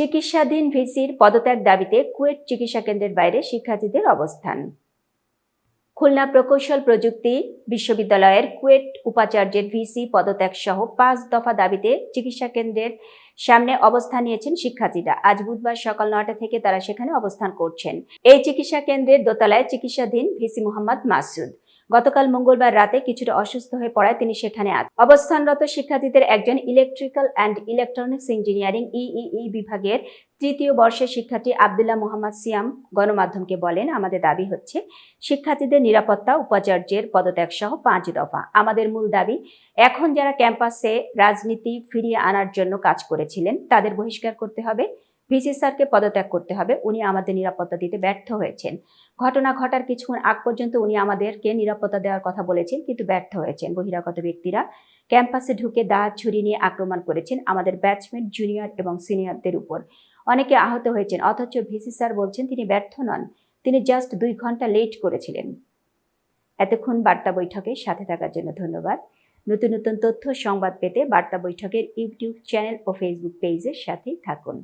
চিকিৎসাধীন ভিসির পদত্যাগ দাবিতে কুয়েট চিকিৎসা কেন্দ্রের বাইরে শিক্ষার্থীদের অবস্থান। খুলনা প্রকৌশল প্রযুক্তি বিশ্ববিদ্যালয়ের কুয়েট উপাচার্যের ভিসি পদত্যাগ সহ পাঁচ দফা দাবিতে চিকিৎসা কেন্দ্রের সামনে অবস্থান নিয়েছেন শিক্ষার্থীরা। আজ বুধবার সকাল নটা থেকে তারা সেখানে অবস্থান করছেন। এই চিকিৎসা কেন্দ্রের দোতলায় চিকিৎসাধীন ভিসি মোহাম্মদ মাসুদ। গতকাল মঙ্গলবার রাতে কিছুটা অসুস্থ হয়ে পড়ায় তিনি সেখানে অবস্থানরত শিক্ষার্থীদের একজন electrical and electronics engineering EEE বিভাগের তৃতীয় বর্ষের শিক্ষার্থী আবদুল্লাহ মোহাম্মদ সিয়াম গণমাধ্যমকে বলেন, আমাদের দাবি হচ্ছে শিক্ষার্থীদের নিরাপত্তা, উপাচার্যের পদত্যাগ সহ পাঁচ দফা। আমাদের মূল দাবি, এখন যারা ক্যাম্পাসে রাজনীতি ফিরিয়ে আনার জন্য কাজ করেছিলেন, তাদের বহিষ্কার করতে হবে। ভিসি স্যারকে পদত্যাগ করতে হবে। উনি আমাদের নিরাপত্তা দিতে ব্যর্থ হয়েছেন। ঘটনা ঘটার কিছুক্ষণ আগ পর্যন্ত উনি আমাদেরকে নিরাপত্তা দেওয়ার কথা বলেছেন, কিন্তু ব্যর্থ হয়েছেন। বহিরাগত ব্যক্তিরা ক্যাম্পাসে ঢুকে দাঁত ছুরি নিয়ে আক্রমণ করেছেন আমাদের ব্যাচমেট জুনিয়র এবং সিনিয়রদের উপর। অনেকে আহত হয়েছেন, অথচ ভিসি স্যার বলছেন তিনি ব্যর্থ নন। তিনি জাস্ট দুই ঘণ্টা লেট করেছিলেন। এতক্ষণ বার্তা বৈঠকে সাথে থাকার জন্য ধন্যবাদ। নতুন নতুন তথ্য, সংবাদ পেতে বার্তা বৈঠকের ইউটিউব চ্যানেল ও ফেসবুক পেজের সাথেই থাকুন।